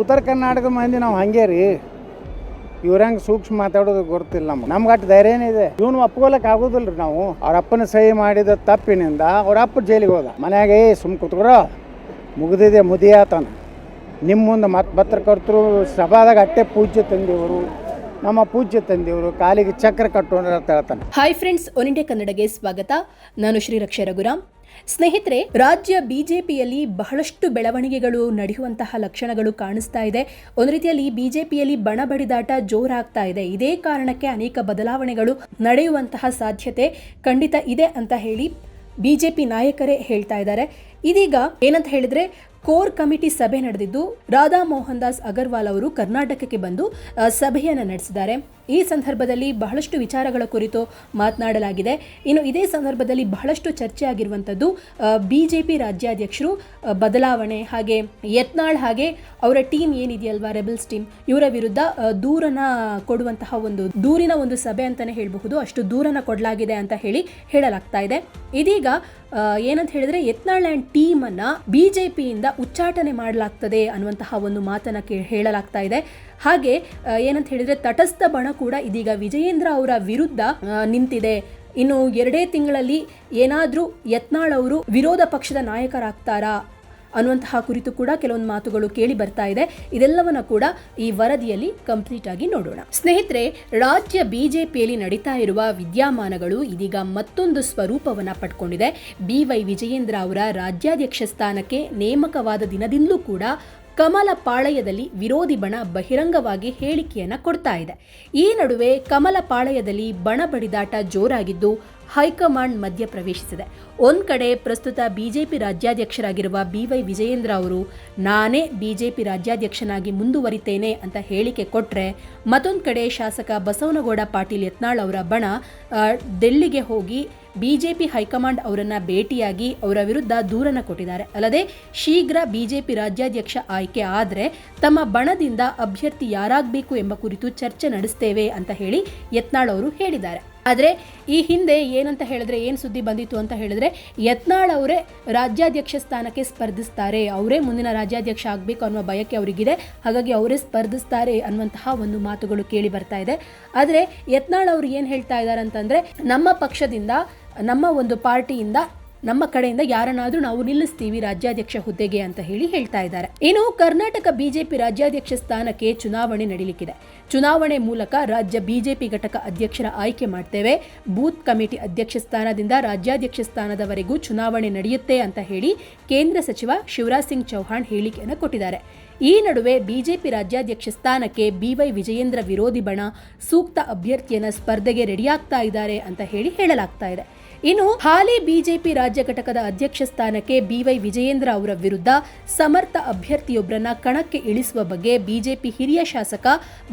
ಉತ್ತರ ಕರ್ನಾಟಕ ಮಂದಿ ನಾವು ಹಂಗೆ ರೀ. ಇವ್ರಂಗೆ ಸೂಕ್ಷ್ಮ ಮಾತಾಡೋದು ಗೊತ್ತಿಲ್ಲ ನಮ್ಗೆ. ನಮ್ಗೆ ಅಷ್ಟು ಧೈರ್ಯನೇ ಇದೆ? ಇವನು ಒಪ್ಕೊಳಕ್ ಆಗೋದಿಲ್ಲ ರೀ ನಾವು. ಅವ್ರ ಅಪ್ಪನ ಸಹಿ ಮಾಡಿದ ತಪ್ಪಿನಿಂದ ಅವ್ರ ಅಪ್ಪ ಜೈಲಿಗೆ ಹೋದ. ಮನ್ಯಾಗ ಏ ಸುಮ್ ಕೂತ್ಕೊರ. ಮುಗಿದಿದೆ ಮುದಿಯಾತನ ನಿಮ್ಮ ಮುಂದೆ ಮತ್ತೆ ಪತ್ರಕರ್ತರು ಸಭಾದಾಗ ಅಟ್ಟೆ ಪೂಜ್ಯ ತಂದಿವರು ನಮ್ಮ ಪೂಜ್ಯ ತಂದೆಯವರು ಕಾಲಿಗೆ ಚಕ್ರ ಕಟ್ಟು ಅಂತ ಹೇಳ್ತಾನೆ ಹಾಯ್ ಫ್ರೆಂಡ್ಸ್ ಒನ್ ಇಂಡಿಯಾ ಕನ್ನಡಗೆ ಸ್ವಾಗತ. ನಾನು ಶ್ರೀರಕ್ಷ ರಘುರಾಮ್. ಸ್ನೇಹಿತರೆ, ರಾಜ್ಯ ಬಿಜೆಪಿಯಲ್ಲಿ ಬಹಳಷ್ಟು ಬೆಳವಣಿಗೆಗಳು ನಡೆಯುವಂತಹ ಲಕ್ಷಣಗಳು ಕಾಣಿಸ್ತಾ ಇದೆ. ಒಂದು ರೀತಿಯಲ್ಲಿ ಬಿಜೆಪಿಯಲ್ಲಿ ಬಣ ಬಡಿದಾಟ ಜೋರಾಗ್ತಾ ಇದೆ. ಇದೇ ಕಾರಣಕ್ಕೆ ಅನೇಕ ಬದಲಾವಣೆಗಳು ನಡೆಯುವಂತಹ ಸಾಧ್ಯತೆ ಖಂಡಿತ ಇದೆ ಅಂತ ಹೇಳಿ ಬಿಜೆಪಿ ನಾಯಕರೇ ಹೇಳ್ತಾ ಇದ್ದಾರೆ. ಇದೀಗ ಏನಂತ ಹೇಳಿದ್ರೆ, ಕೋರ್ ಕಮಿಟಿ ಸಭೆ ನಡೆದಿದ್ದು, ರಾಧಾ ಮೋಹನ್ ದಾಸ್ ಅಗರ್ವಾಲ್ ಅವರು ಕರ್ನಾಟಕಕ್ಕೆ ಬಂದು ಸಭೆಯನ್ನು ನಡೆಸಿದ್ದಾರೆ. ಈ ಸಂದರ್ಭದಲ್ಲಿ ಬಹಳಷ್ಟು ವಿಚಾರಗಳ ಕುರಿತು ಮಾತನಾಡಲಾಗಿದೆ. ಇನ್ನು ಇದೇ ಸಂದರ್ಭದಲ್ಲಿ ಬಹಳಷ್ಟು ಚರ್ಚೆ ಆಗಿರುವಂಥದ್ದು ಬಿಜೆಪಿ ರಾಜ್ಯಾಧ್ಯಕ್ಷರು ಬದಲಾವಣೆ ಹಾಗೆ ಯತ್ನಾಳ್ ಹಾಗೆ ಅವರ ಟೀಮ್ ಏನಿದೆಯಲ್ವಾ, ರೆಬಲ್ಸ್ ಟೀಮ್, ಇವರ ವಿರುದ್ಧ ದೂರನ ಕೊಡುವಂತಹ ಒಂದು, ದೂರಿನ ಒಂದು ಸಭೆ ಅಂತಾನೆ ಹೇಳಬಹುದು. ಅಷ್ಟು ದೂರನ ಕೊಡಲಾಗಿದೆ ಅಂತ ಹೇಳಿ ಹೇಳಲಾಗ್ತಾ ಇದೆ. ಇದೀಗ ಏನಂತ ಹೇಳಿದ್ರೆ ಯತ್ನಾಳ್ ಆ್ಯಂಡ್ ಟೀಮನ್ನು ಬಿ ಜೆ ಪಿಯಿಂದ ಉಚ್ಚಾಟನೆ ಮಾಡಲಾಗ್ತದೆ ಅನ್ನುವಂತಹ ಒಂದು ಮಾತನ್ನು ಕೇ, ಹೇಳಲಾಗ್ತಾ ಇದೆ. ಹಾಗೆ ಏನಂತ ಹೇಳಿದ್ರೆ ತಟಸ್ಥ ಬಣ ಕೂಡ ಇದೀಗ ವಿಜಯೇಂದ್ರ ಅವರ ವಿರುದ್ಧ ನಿಂತಿದೆ. ಇನ್ನು ಎರಡೇ ತಿಂಗಳಲ್ಲಿ ಏನಾದರೂ ಯತ್ನಾಳ್ ಅವರು ವಿರೋಧ ಪಕ್ಷದ ನಾಯಕರಾಗ್ತಾರಾ ಅನ್ನುವಂತಹ ಕುರಿತು ಕೂಡ ಕೆಲವೊಂದು ಮಾತುಗಳು ಕೇಳಿ ಬರ್ತಾ ಇದೆ. ಇದೆಲ್ಲವನ್ನ ಕೂಡ ಈ ವರದಿಯಲ್ಲಿ ಕಂಪ್ಲೀಟ್ ಆಗಿ ನೋಡೋಣ. ಸ್ನೇಹಿತರೆ, ರಾಜ್ಯ ಬಿಜೆಪಿಯಲ್ಲಿ ನಡೀತಾ ಇರುವ ವಿದ್ಯಮಾನಗಳು ಇದೀಗ ಮತ್ತೊಂದು ಸ್ವರೂಪವನ್ನ ಪಡ್ಕೊಂಡಿದೆ. ಬಿ ವೈ ವಿಜಯೇಂದ್ರ ಅವರ ರಾಜ್ಯಾಧ್ಯಕ್ಷ ಸ್ಥಾನಕ್ಕೆ ನೇಮಕವಾದ ದಿನದಿಂದಲೂ ಕೂಡ ಕಮಲ ಪಾಳಯದಲ್ಲಿ ವಿರೋಧಿ ಬಣ ಬಹಿರಂಗವಾಗಿ ಹೇಳಿಕೆಯನ್ನು ಕೊಡ್ತಾ ಇದೆ. ಈ ನಡುವೆ ಕಮಲ ಪಾಳಯದಲ್ಲಿ ಬಣ ಬಡಿದಾಟ ಜೋರಾಗಿದ್ದು ಹೈಕಮಾಂಡ್ ಮಧ್ಯ ಪ್ರವೇಶಿಸಿದೆ. ಒಂದು ಕಡೆ ಪ್ರಸ್ತುತ ಬಿಜೆಪಿ ರಾಜ್ಯಾಧ್ಯಕ್ಷರಾಗಿರುವ ಬಿ ವೈ ವಿಜಯೇಂದ್ರ ಅವರು, ನಾನೇ ಬಿಜೆಪಿ ರಾಜ್ಯಾಧ್ಯಕ್ಷನಾಗಿ ಮುಂದುವರಿತೇನೆ ಅಂತ ಹೇಳಿಕೆ ಕೊಟ್ಟರೆ ಮತ್ತೊಂದು ಕಡೆ ಶಾಸಕ ಬಸವನಗೌಡ ಪಾಟೀಲ್ ಯತ್ನಾಳ್ ಅವರ ಬಣ ಡೆಲ್ಲಿಗೆ ಹೋಗಿ ಬಿಜೆಪಿ ಹೈಕಮಾಂಡ್ ಅವರನ್ನು ಭೇಟಿಯಾಗಿ ಅವರ ವಿರುದ್ಧ ದೂರನ್ನು ಕೊಟ್ಟಿದ್ದಾರೆ. ಅಲ್ಲದೆ, ಶೀಘ್ರ ಬಿಜೆಪಿ ರಾಜ್ಯಾಧ್ಯಕ್ಷ ಆಯ್ಕೆ ಆದರೆ ತಮ್ಮ ಬಣದಿಂದ ಅಭ್ಯರ್ಥಿ ಯಾರಾಗಬೇಕು ಎಂಬ ಕುರಿತು ಚರ್ಚೆ ನಡೆಸ್ತೇವೆ ಅಂತ ಹೇಳಿ ಯತ್ನಾಳ್ ಅವರು ಹೇಳಿದ್ದಾರೆ. ಆದರೆ ಈ ಹಿಂದೆ ಏನಂತ ಹೇಳಿದ್ರೆ, ಏನು ಸುದ್ದಿ ಬಂದಿತ್ತು ಅಂತ ಹೇಳಿದ್ರೆ, ಯತ್ನಾಳ್ ಅವರೇ ರಾಜ್ಯಾಧ್ಯಕ್ಷ ಸ್ಥಾನಕ್ಕೆ ಸ್ಪರ್ಧಿಸ್ತಾರೆ. ಅವರೇ ಮುಂದಿನ ರಾಜ್ಯಾಧ್ಯಕ್ಷ ಆಗಬೇಕು ಅನ್ನುವ ಬಯಕೆ ಅವರಿಗಿದೆ. ಹಾಗಾಗಿ ಅವರೇ ಸ್ಪರ್ಧಿಸ್ತಾರೆ ಅನ್ನುವಂತಹ ಒಂದು ಮಾತುಗಳು ಕೇಳಿ ಬರ್ತಾ ಇದೆ. ಆದರೆ ಯತ್ನಾಳ್ ಅವರು ಏನು ಹೇಳ್ತಾ ಇದ್ದಾರೆ ಅಂತಂದರೆ, ನಮ್ಮ ಪಕ್ಷದಿಂದ, ನಮ್ಮ ಒಂದು ಪಾರ್ಟಿಯಿಂದ ನಮ್ಮ ಕಡೆಯಿಂದ ಯಾರನ್ನಾದ್ರೂ ನಾವು ನಿಲ್ಲಿಸ್ತೀವಿ ರಾಜ್ಯಾಧ್ಯಕ್ಷ ಹುದ್ದೆಗೆ ಅಂತ ಹೇಳಿ ಹೇಳ್ತಾ ಇದ್ದಾರೆ. ಇನ್ನು ಕರ್ನಾಟಕ ಬಿಜೆಪಿ ರಾಜ್ಯಾಧ್ಯಕ್ಷ ಸ್ಥಾನಕ್ಕೆ ಚುನಾವಣೆ ನಡೀಲಿಕ್ಕಿದೆ. ಚುನಾವಣೆ ಮೂಲಕ ರಾಜ್ಯ ಬಿಜೆಪಿ ಘಟಕ ಅಧ್ಯಕ್ಷರ ಆಯ್ಕೆ ಮಾಡ್ತೇವೆ. ಬೂತ್ ಕಮಿಟಿ ಅಧ್ಯಕ್ಷ ಸ್ಥಾನದಿಂದ ರಾಜ್ಯಾಧ್ಯಕ್ಷ ಸ್ಥಾನದವರೆಗೂ ಚುನಾವಣೆ ನಡೆಯುತ್ತೆ ಅಂತ ಹೇಳಿ ಕೇಂದ್ರ ಸಚಿವ ಶಿವರಾಜ್ ಸಿಂಗ್ ಚೌಹಾಣ್ ಹೇಳಿಕೆಯನ್ನು ಕೊಟ್ಟಿದ್ದಾರೆ. ಈ ನಡುವೆ ಬಿಜೆಪಿ ರಾಜ್ಯಾಧ್ಯಕ್ಷ ಸ್ಥಾನಕ್ಕೆ ಬಿವೈ ವಿಜಯೇಂದ್ರ ವಿರೋಧಿ ಬಣ ಸೂಕ್ತ ಅಭ್ಯರ್ಥಿಯನ್ನ ಸ್ಪರ್ಧೆಗೆ ರೆಡಿಯಾಗ್ತಾ ಇದ್ದಾರೆ ಅಂತ ಹೇಳಿ ಹೇಳಲಾಗ್ತಾ ಇದೆ. ಇನ್ನು ಹಾಲಿ ಬಿಜೆಪಿ ರಾಜ್ಯ ಘಟಕದ ಅಧ್ಯಕ್ಷ ಸ್ಥಾನಕ್ಕೆ ಬಿವೈ ವಿಜಯೇಂದ್ರ ಅವರ ವಿರುದ್ಧ ಸಮರ್ಥ ಅಭ್ಯರ್ಥಿಯೊಬ್ಬರನ್ನ ಕಣಕ್ಕೆ ಇಳಿಸುವ ಬಗ್ಗೆ ಬಿಜೆಪಿ ಹಿರಿಯ ಶಾಸಕ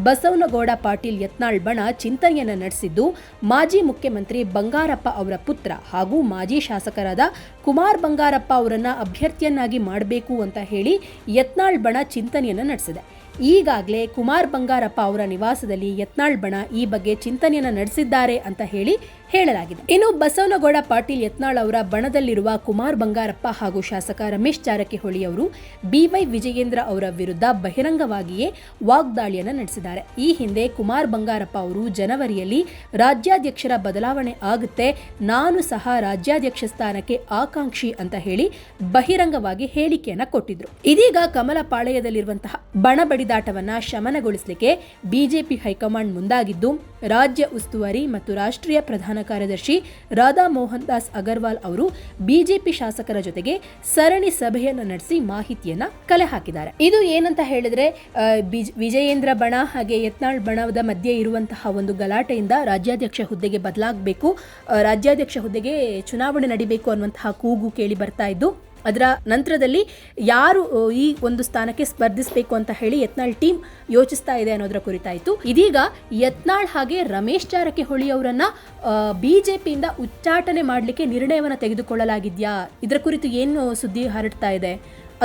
ಬಸವನಗೌಡ ಪಾಟೀಲ್ ಯತ್ನಾಳ್ ಬಣ ಚಿಂತನೆಯನ್ನ ನಡೆಸಿದ್ದು, ಮಾಜಿ ಮುಖ್ಯಮಂತ್ರಿ ಬಂಗಾರಪ್ಪ ಅವರ ಪುತ್ರ ಹಾಗೂ ಮಾಜಿ ಶಾಸಕರಾದ ಕುಮಾರ್ ಬಂಗಾರಪ್ಪ ಅವರನ್ನ ಅಭ್ಯರ್ಥಿಯನ್ನಾಗಿ ಮಾಡಬೇಕು ಅಂತ ಹೇಳಿ ಯತ್ನಾಳ್ ಬಣ ಚಿಂತನೆಯನ್ನ ನಡೆಸಿದೆ. ಈಗಾಗಲೇ ಕುಮಾರ್ ಬಂಗಾರಪ್ಪ ಅವರ ನಿವಾಸದಲ್ಲಿ ಯತ್ನಾಳ್ ಬಣ ಈ ಬಗ್ಗೆ ಚಿಂತನೆಯನ್ನ ನಡೆಸಿದ್ದಾರೆ ಅಂತ ಹೇಳಿ ಹೇಳಲಾಗಿದೆ. ಇನ್ನು ಬಸವನಗೌಡ ಪಾಟೀಲ್ ಯತ್ನಾಳ್ ಅವರ ಬಣದಲ್ಲಿರುವ ಕುಮಾರ್ ಬಂಗಾರಪ್ಪ ಹಾಗೂ ಶಾಸಕ ರಮೇಶ್ ಜಾರಕಿಹೊಳಿ ಅವರು ಬಿವೈ ವಿಜಯೇಂದ್ರ ಅವರ ವಿರುದ್ಧ ಬಹಿರಂಗವಾಗಿಯೇ ವಾಗ್ದಾಳಿಯನ್ನು ನಡೆಸಿದ್ದಾರೆ. ಈ ಹಿಂದೆ ಕುಮಾರ್ ಬಂಗಾರಪ್ಪ ಅವರು ಜನವರಿಯಲ್ಲಿ ರಾಜ್ಯಾಧ್ಯಕ್ಷರ ಬದಲಾವಣೆ ಆಗುತ್ತೆ, ನಾನು ಸಹ ರಾಜ್ಯಾಧ್ಯಕ್ಷ ಸ್ಥಾನಕ್ಕೆ ಆಕಾಂಕ್ಷಿ ಅಂತ ಹೇಳಿ ಬಹಿರಂಗವಾಗಿ ಹೇಳಿಕೆಯನ್ನು ಕೊಟ್ಟಿದ್ರು. ಇದೀಗ ಕಮಲ ಪಾಳೆಯದಲ್ಲಿರುವಂತಹ ಬಣ ಬಡಿದಾಟವನ್ನ ಶಮನಗೊಳಿಸಲಿಕ್ಕೆ ಬಿಜೆಪಿ ಹೈಕಮಾಂಡ್ ಮುಂದಾಗಿದ್ದು ರಾಜ್ಯ ಉಸ್ತುವಾರಿ ಮತ್ತು ರಾಷ್ಟ್ರೀಯ ಪ್ರಧಾನ ಕಾರ್ಯದರ್ಶಿ ರಾಧಾ ಮೋಹನ್ ದಾಸ್ ಅಗರ್ವಾಲ್ ಅವರು ಬಿಜೆಪಿ ಶಾಸಕರ ಜೊತೆಗೆ ಸರಣಿ ಸಭೆಯನ್ನು ನಡೆಸಿ ಮಾಹಿತಿಯನ್ನ ಕಲೆ ಹಾಕಿದ್ದಾರೆ. ಇದು ಏನಂತ ಹೇಳಿದ್ರೆ ವಿಜಯೇಂದ್ರ ಬಣ ಹಾಗೆ ಯತ್ನಾಳ್ ಬಣದ ಮಧ್ಯೆ ಇರುವಂತಹ ಒಂದು ಗಲಾಟೆಯಿಂದ ರಾಜ್ಯಾಧ್ಯಕ್ಷ ಹುದ್ದೆಗೆ ಬದಲಾಗಬೇಕು ರಾಜ್ಯಾಧ್ಯಕ್ಷ ಹುದ್ದೆಗೆ ಚುನಾವಣೆ ನಡಿಬೇಕು ಅನ್ನುವಂತಹ ಕೂಗು ಕೇಳಿ ಬರ್ತಾ ಇದ್ದು ಅದರ ನಂತರದಲ್ಲಿ ಯಾರು ಈ ಒಂದು ಸ್ಥಾನಕ್ಕೆ ಸ್ಪರ್ಧಿಸಬೇಕು ಅಂತ ಹೇಳಿ ಯತ್ನಾಳ್ ಟೀಮ್ ಯೋಚಿಸ್ತಾ ಇದೆ ಅನ್ನೋದರ ಕುರಿತಾಯಿತು. ಇದೀಗ ಯತ್ನಾಳ್ ಹಾಗೆ ರಮೇಶ್ ಜಾರಕಿಹೊಳಿ ಅವರನ್ನ ಬಿಜೆಪಿಯಿಂದ ಉಚ್ಚಾಟನೆ ಮಾಡಲಿಕ್ಕೆ ನಿರ್ಣಯವನ್ನು ತೆಗೆದುಕೊಳ್ಳಲಾಗಿದೆಯಾ? ಇದರ ಕುರಿತು ಏನು ಸುದ್ದಿ ಹರಡ್ತಾ ಇದೆ?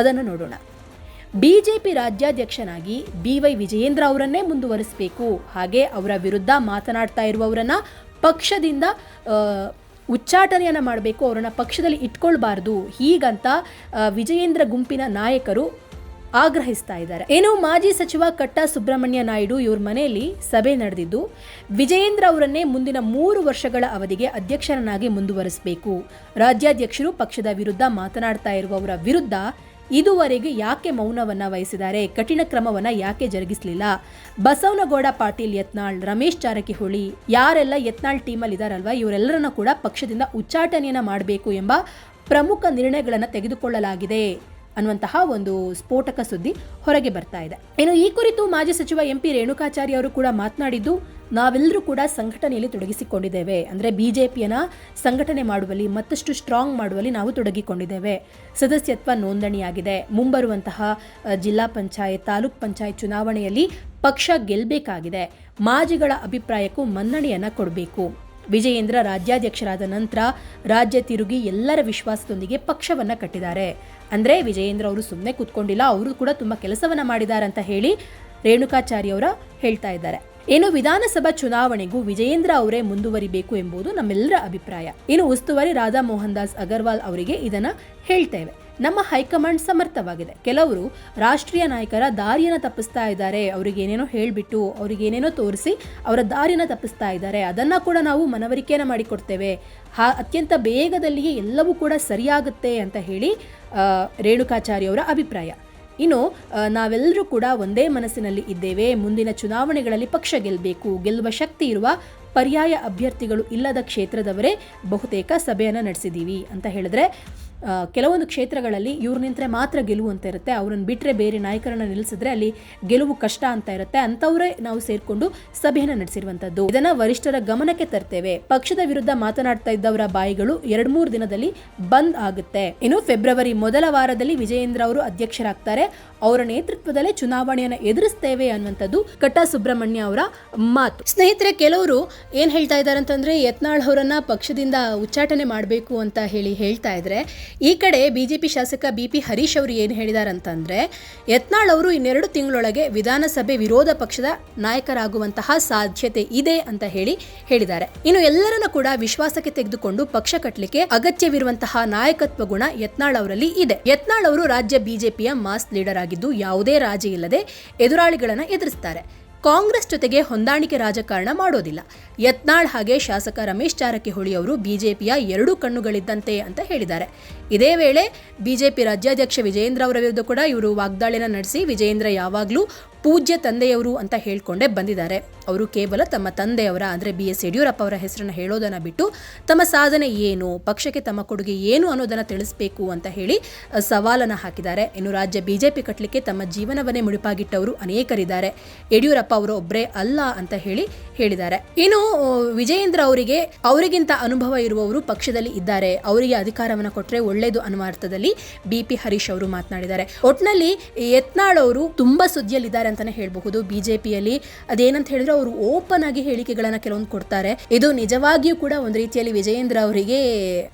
ಅದನ್ನು ನೋಡೋಣ. ಬಿಜೆಪಿ ರಾಜ್ಯಾಧ್ಯಕ್ಷನಾಗಿ ಬಿ ವೈ ವಿಜಯೇಂದ್ರ ಅವರನ್ನೇ ಮುಂದುವರಿಸಬೇಕು. ಹಾಗೆ ಅವರ ವಿರುದ್ಧ ಮಾತನಾಡ್ತಾ ಇರುವವರನ್ನ ಪಕ್ಷದಿಂದ ಉಚ್ಚಾಟನೆಯನ್ನ ಮಾಡಬೇಕು, ಅವರನ್ನು ಪಕ್ಷದಲ್ಲಿ ಇಟ್ಕೊಳ್ಬಾರ್ದು. ಹೀಗಂತ ವಿಜಯೇಂದ್ರ ಗುಂಪಿನ ನಾಯಕರು ಆಗ್ರಹಿಸ್ತಾ ಇದ್ದಾರೆ. ಏನು, ಮಾಜಿ ಸಚಿವ ಕಟ್ಟ ಸುಬ್ರಹ್ಮಣ್ಯ ನಾಯ್ಡು ಇವ್ರ ಮನೆಯಲ್ಲಿ ಸಭೆ ನಡೆದಿದ್ದು, ವಿಜಯೇಂದ್ರ ಅವರನ್ನೇ ಮುಂದಿನ ಮೂರು ವರ್ಷಗಳ ಅವಧಿಗೆ ಅಧ್ಯಕ್ಷರನ್ನಾಗಿ ಮುಂದುವರಿಸಬೇಕು. ರಾಜ್ಯಾಧ್ಯಕ್ಷರು ಪಕ್ಷದ ವಿರುದ್ಧ ಮಾತನಾಡ್ತಾ ಇರುವವರ ವಿರುದ್ಧ ಇದುವರೆಗೆ ಯಾಕೆ ಮೌನವನ್ನ ವಹಿಸಿದ್ದಾರೆ? ಕಠಿಣ ಕ್ರಮವನ್ನ ಯಾಕೆ ಜರುಗಿಸಲಿಲ್ಲ? ಬಸವನಗೌಡ ಪಾಟೀಲ್ ಯತ್ನಾಳ್, ರಮೇಶ್ ಜಾರಕಿಹೊಳಿ ಯಾರೆಲ್ಲ ಯತ್ನಾಳ್ ಟೀಮಲ್ಲಿ ಇದಾರಲ್ವಾ? ಇವರೆಲ್ಲರನ್ನ ಕೂಡ ಪಕ್ಷದಿಂದ ಉಚ್ಚಾಟನೆಯನ್ನ ಮಾಡಬೇಕು ಎಂಬ ಪ್ರಮುಖ ನಿರ್ಣಯಗಳನ್ನು ತೆಗೆದುಕೊಳ್ಳಲಾಗಿದೆ ಅನ್ನುವಂತಹ ಒಂದು ಸ್ಫೋಟಕ ಸುದ್ದಿ ಹೊರಗೆ ಬರ್ತಾ ಇದೆ. ಇನ್ನು ಈ ಕುರಿತು ಮಾಜಿ ಸಚಿವ ಎಂಪಿ ರೇಣುಕಾಚಾರ್ಯ ಅವರು ಕೂಡ ಮಾತನಾಡಿದ್ದು ನಾವೆಲ್ಲರೂ ಕೂಡ ಸಂಘಟನೆಯಲ್ಲಿ ತೊಡಗಿಸಿಕೊಂಡಿದ್ದೇವೆ. ಅಂದರೆ ಬಿ ಜೆ ಪಿಯನ್ನು ಸಂಘಟನೆ ಮಾಡುವಲ್ಲಿ ಮತ್ತಷ್ಟು ಸ್ಟ್ರಾಂಗ್ ಮಾಡುವಲ್ಲಿ ನಾವು ತೊಡಗಿಕೊಂಡಿದ್ದೇವೆ. ಸದಸ್ಯತ್ವ ನೋಂದಣಿಯಾಗಿದೆ. ಮುಂಬರುವಂತಹ ಜಿಲ್ಲಾ ಪಂಚಾಯತ್, ತಾಲೂಕ್ ಪಂಚಾಯತ್ ಚುನಾವಣೆಯಲ್ಲಿ ಪಕ್ಷ ಗೆಲ್ಲಬೇಕಾಗಿದೆ ಮಾಜಿಗಳ ಅಭಿಪ್ರಾಯಕ್ಕೂ ಮನ್ನಣೆಯನ್ನು ಕೊಡಬೇಕು. ವಿಜಯೇಂದ್ರ ರಾಜ್ಯಾಧ್ಯಕ್ಷರಾದ ನಂತರ ರಾಜ್ಯ ತಿರುಗಿ ಎಲ್ಲರ ವಿಶ್ವಾಸದೊಂದಿಗೆ ಪಕ್ಷವನ್ನ ಕಟ್ಟಿದ್ದಾರೆ. ಅಂದರೆ ವಿಜಯೇಂದ್ರ ಅವರು ಸುಮ್ಮನೆ ಕೂತ್ಕೊಂಡಿಲ್ಲ, ಅವರು ಕೂಡ ತುಂಬ ಕೆಲಸವನ್ನು ಮಾಡಿದ್ದಾರೆ ಅಂತ ಹೇಳಿ ರೇಣುಕಾಚಾರ್ಯ ಅವರ ಹೇಳ್ತಾ ಇದ್ದಾರೆ. ಏನು ವಿಧಾನಸಭಾ ಚುನಾವಣೆಗೂ ವಿಜಯೇಂದ್ರ ಅವರೇ ಮುಂದುವರಿಬೇಕು ಎಂಬುದು ನಮ್ಮೆಲ್ಲರ ಅಭಿಪ್ರಾಯ. ಇನ್ನು ಉಸ್ತುವಾರಿ ರಾಧಾ ಮೋಹನ್ ದಾಸ್ ಅಗರ್ವಾಲ್ ಅವರಿಗೆ ಇದನ್ನ ಹೇಳ್ತೇವೆ. ನಮ್ಮ ಹೈಕಮಾಂಡ್ ಸಮರ್ಥವಾಗಿದೆ. ಕೆಲವರು ರಾಷ್ಟ್ರೀಯ ನಾಯಕರ ದಾರಿಯನ್ನು ತಪ್ಪಿಸ್ತಾ ಇದ್ದಾರೆ ಅವರಿಗೆ ಏನೇನೋ ಹೇಳಿಬಿಟ್ಟು ಅವ್ರಿಗೆ ಏನೇನೋ ತೋರಿಸಿ ಅವರ ದಾರಿಯನ್ನು ತಪ್ಪಿಸ್ತಾ ಇದ್ದಾರೆ. ಅದನ್ನ ಕೂಡ ನಾವು ಮನವರಿಕೆಯನ್ನು ಮಾಡಿಕೊಡ್ತೇವೆ. ಹಾ ಅತ್ಯಂತ ಬೇಗದಲ್ಲಿಯೇ ಎಲ್ಲವೂ ಕೂಡ ಸರಿಯಾಗುತ್ತೆ ಅಂತ ಹೇಳಿ ಆ, ರೇಣುಕಾಚಾರ್ಯ ಅವರ ಅಭಿಪ್ರಾಯ. ಇನ್ನು ನಾವೆಲ್ಲರೂ ಕೂಡ ಒಂದೇ ಮನಸ್ಸಿನಲ್ಲಿ ಇದ್ದೇವೆ. ಮುಂದಿನ ಚುನಾವಣೆಗಳಲ್ಲಿ ಪಕ್ಷ ಗೆಲ್ಲಬೇಕು ಗೆಲ್ಲುವ ಶಕ್ತಿ ಇರುವ ಪರ್ಯಾಯ ಅಭ್ಯರ್ಥಿಗಳು ಇಲ್ಲದ ಕ್ಷೇತ್ರದವರೇ ಬಹುತೇಕ ಸಭೆಯನ್ನು ನಡೆಸಿದ್ದೀವಿ ಅಂತ ಹೇಳಿದ್ರೆ ಕೆಲವೊಂದು ಕ್ಷೇತ್ರಗಳಲ್ಲಿ ಇವ್ರು ನಿಂತರೆ ಮಾತ್ರ ಗೆಲುವು ಅಂತ ಇರುತ್ತೆ. ಅವ್ರನ್ನ ಬಿಟ್ಟರೆ ಬೇರೆ ನಾಯಕರನ್ನು ನಿಲ್ಲಿಸಿದ್ರೆ ಅಲ್ಲಿ ಗೆಲುವು ಕಷ್ಟ ಅಂತ ಇರುತ್ತೆ. ಅಂಥವರೇ ನಾವು ಸೇರಿಕೊಂಡು ಸಭೆಯನ್ನು ನಡೆಸಿರುವಂಥದ್ದು. ಇದನ್ನು ವರಿಷ್ಠರ ಗಮನಕ್ಕೆ ತರ್ತೇವೆ. ಪಕ್ಷದ ವಿರುದ್ಧ ಮಾತನಾಡ್ತಾ ಇದ್ದವರ ಬಾಯಿಗಳು ಎರಡ್ ಮೂರು ದಿನದಲ್ಲಿ ಬಂದ್ ಆಗುತ್ತೆ. ಇನ್ನು ಫೆಬ್ರವರಿ ಮೊದಲ ವಾರದಲ್ಲಿ ವಿಜಯೇಂದ್ರ ಅವರು ಅಧ್ಯಕ್ಷರಾಗ್ತಾರೆ. ಅವರ ನೇತೃತ್ವದಲ್ಲೇ ಚುನಾವಣೆಯನ್ನು ಎದುರಿಸ್ತೇವೆ ಅನ್ನುವಂಥದ್ದು ಕಟ್ಟ ಸುಬ್ರಹ್ಮಣ್ಯ ಅವರ ಮಾತು. ಸ್ನೇಹಿತರೆ, ಕೆಲವರು ಏನ್ ಹೇಳ್ತಾ ಇದ್ದಾರೆ ಅಂತಂದ್ರೆ, ಯತ್ನಾಳ್ ಅವರನ್ನ ಪಕ್ಷದಿಂದ ಉಚ್ಚಾಟನೆ ಮಾಡಬೇಕು ಅಂತ ಹೇಳಿ ಹೇಳ್ತಾ ಇದ್ರೆ ಈ ಕಡೆ ಬಿಜೆಪಿ ಶಾಸಕ ಬಿ ಪಿ ಹರೀಶ್ ಅವರು ಏನು ಹೇಳಿದ್ದಾರೆ ಅಂತಂದ್ರೆ ಯತ್ನಾಳ್ ಅವರು ಇನ್ನೆರಡು ತಿಂಗಳೊಳಗೆ ವಿಧಾನಸಭೆ ವಿರೋಧ ಪಕ್ಷದ ನಾಯಕರಾಗುವಂತಹ ಸಾಧ್ಯತೆ ಇದೆ ಅಂತ ಹೇಳಿ ಹೇಳಿದ್ದಾರೆ. ಇನ್ನು ಎಲ್ಲರನ್ನು ಕೂಡ ವಿಶ್ವಾಸಕ್ಕೆ ತೆಗೆದುಕೊಂಡು ಪಕ್ಷ ಕಟ್ಟಲಿಕ್ಕೆ ಅಗತ್ಯವಿರುವಂತಹ ನಾಯಕತ್ವ ಗುಣ ಯತ್ನಾಳ್ ಅವರಲ್ಲಿ ಇದೆ. ಯತ್ನಾಳ್ ಅವರು ರಾಜ್ಯ ಬಿಜೆಪಿಯ ಮಾಸ್ ಲೀಡರ್ ಆಗಿದ್ದು ಯಾವುದೇ ರಾಜಿ ಇಲ್ಲದೆ ಎದುರಾಳಿಗಳನ್ನು ಎದುರಿಸ್ತಾರೆ. ಕಾಂಗ್ರೆಸ್ ಜೊತೆಗೆ ಹೊಂದಾಣಿಕೆ ರಾಜಕಾರಣ ಮಾಡೋದಿಲ್ಲ. ಯತ್ನಾಳ್ ಹಾಗೆ ಶಾಸಕ ರಮೇಶ್ ಜಾರಕಿಹೊಳಿ ಅವರು ಬಿಜೆಪಿಯ ಎರಡು ಕಣ್ಣುಗಳಿದ್ದಂತೆ ಅಂತ ಹೇಳಿದ್ದಾರೆ. ಇದೇ ವೇಳೆ ಬಿಜೆಪಿ ರಾಜ್ಯಾಧ್ಯಕ್ಷ ವಿಜಯೇಂದ್ರ ಅವರ ವಿರುದ್ಧ ಕೂಡ ಇವರು ವಾಗ್ದಾಳಿನ ನಡೆಸಿ ವಿಜಯೇಂದ್ರ ಯಾವಾಗಲೂ ಪೂಜ್ಯ ತಂದೆಯವರು ಅಂತ ಹೇಳ್ಕೊಂಡೇ ಬಂದಿದ್ದಾರೆ. ಅವರು ಕೇವಲ ತಮ್ಮ ತಂದೆಯವರ, ಅಂದರೆ ಬಿ ಎಸ್ ಯಡಿಯೂರಪ್ಪ ಅವರ ಹೆಸರನ್ನು ಹೇಳೋದನ್ನ ಬಿಟ್ಟು ತಮ್ಮ ಸಾಧನೆ ಏನು, ಪಕ್ಷಕ್ಕೆ ತಮ್ಮ ಕೊಡುಗೆ ಏನು ಅನ್ನೋದನ್ನ ತಿಳಿಸಬೇಕು ಅಂತ ಹೇಳಿ ಸವಾಲನ್ನು ಹಾಕಿದ್ದಾರೆ. ಇನ್ನು ರಾಜ್ಯ ಬಿಜೆಪಿ ಕಟ್ಟಲಿಕ್ಕೆ ತಮ್ಮ ಜೀವನವನ್ನೇ ಮುಡಿಪಾಗಿಟ್ಟವರು ಅನೇಕರಿದ್ದಾರೆ. ಯಡಿಯೂರಪ್ಪ ಅವರು ಒಬ್ಬರೇ ಅಲ್ಲ ಅಂತ ಹೇಳಿ ಹೇಳಿದ್ದಾರೆ. ಇನ್ನು ವಿಜಯೇಂದ್ರ ಅವರಿಗೆ, ಅವರಿಗಿಂತ ಅನುಭವ ಇರುವವರು ಪಕ್ಷದಲ್ಲಿ ಇದ್ದಾರೆ. ಅವರಿಗೆ ಅಧಿಕಾರವನ್ನು ಕೊಟ್ಟರೆ ಒಳ್ಳೆಯದು ಅನ್ನುವ ಅರ್ಥದಲ್ಲಿ ಬಿ ಹರೀಶ್ ಅವರು ಮಾತನಾಡಿದ್ದಾರೆ. ಒಟ್ನಲ್ಲಿ, ಯತ್ನಾಳ್ ಅವರು ತುಂಬಾ ಸುದ್ದಿಯಲ್ಲಿದ್ದಾರೆ ಅಂತಾನೆ ಹೇಳಬಹುದು. ಬಿಜೆಪಿಯಲ್ಲಿ ಅದೇನಂತ ಹೇಳಿದ್ರೆ ಅವರು ಓಪನ್ ಆಗಿ ಹೇಳಿಕೆಗಳನ್ನ ಕೆಲವೊಂದು ಕೊಡ್ತಾರೆ. ಇದು ನಿಜವಾಗಿಯೂ ಕೂಡ ಒಂದು ರೀತಿಯಲ್ಲಿ ವಿಜಯೇಂದ್ರ ಅವರಿಗೆ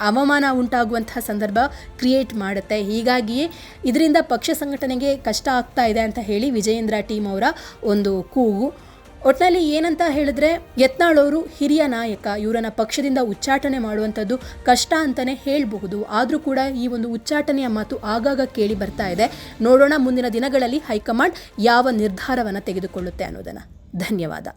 ಅವಮಾನ ಉಂಟಾಗುವಂತಹ ಸಂದರ್ಭ ಕ್ರಿಯೇಟ್ ಮಾಡುತ್ತೆ. ಹೀಗಾಗಿ ಇದರಿಂದ ಪಕ್ಷ ಸಂಘಟನೆಗೆ ಕಷ್ಟ ಆಗ್ತಾ ಇದೆ ಅಂತ ಹೇಳಿ ವಿಜಯೇಂದ್ರ ಟೀಮ್ ಅವರ ಒಂದು ಕೂಗು. ಒಟ್ನಲ್ಲಿ ಏನಂತ ಹೇಳಿದ್ರೆ ಯತ್ನಾಳ್ ಅವರು ಹಿರಿಯ ನಾಯಕ, ಇವರನ್ನ ಪಕ್ಷದಿಂದ ಉಚ್ಚಾಟನೆ ಮಾಡುವಂಥದ್ದು ಕಷ್ಟ ಅಂತಾನೆ ಹೇಳಬಹುದು. ಆದರೂ ಕೂಡ ಈ ಒಂದು ಉಚ್ಚಾಟನೆಯ ಮಾತು ಆಗಾಗ ಕೇಳಿ ಬರ್ತಾ ಇದೆ. ನೋಡೋಣ ಮುಂದಿನ ದಿನಗಳಲ್ಲಿ ಹೈಕಮಾಂಡ್ ಯಾವ ನಿರ್ಧಾರವನ್ನು ತೆಗೆದುಕೊಳ್ಳುತ್ತೆ ಅನ್ನೋದನ್ನು. ಧನ್ಯವಾದ.